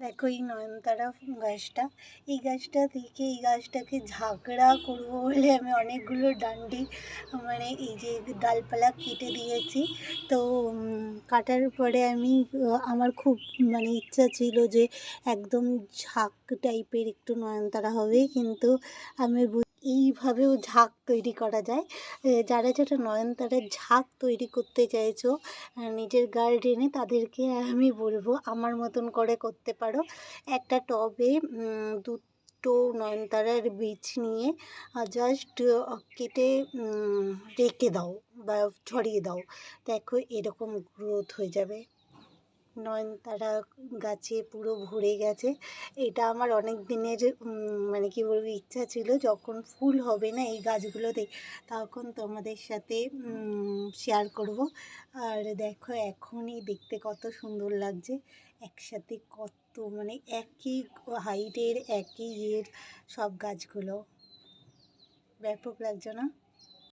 দেখো এই নয়নতারা গাছটা, এই গাছটা থেকে এই গাছটাকে ঝাঁকড়া করব বলে আমি অনেকগুলো ডান্ডি মানে এই যে ডালপালা কেটে দিয়েছি। তো কাটার পরে আমি, আমার খুব মানে ইচ্ছা ছিল যে একদম ঝাঁক টাইপের একটু নয়নতারা হবে, কিন্তু আমি এইভাবেও ঝাঁক তৈরি করা যায়। যারা যারা নয়নতারার ঝাঁক তৈরি করতে চাইছো নিজের গার্ডেনে তাদেরকে আমি বলব আমার মতন করে করতে পারো। একটা টবে উম, দুটো নয়নতারার বীজ নিয়ে জাস্ট কেটে রেখে দাও বা ছড়িয়ে দাও। দেখো এরকম গ্রোথ হয়ে যাবে। নয়নতারা গাছে পুরো ভরে গেছে। এটা আমার অনেক দিনের মানে কি বলব, ইচ্ছা ছিল যখন ফুল হবে না এই গাছগুলোতে, তখন তোমাদের সাথে শেয়ার করব। আর দেখো, এখনই দেখতে কত সুন্দর লাগছে। একসাথে কত মানে একই হাইটের একই ইয়ের সব গাছগুলো। ব্যাপক লাগছে না?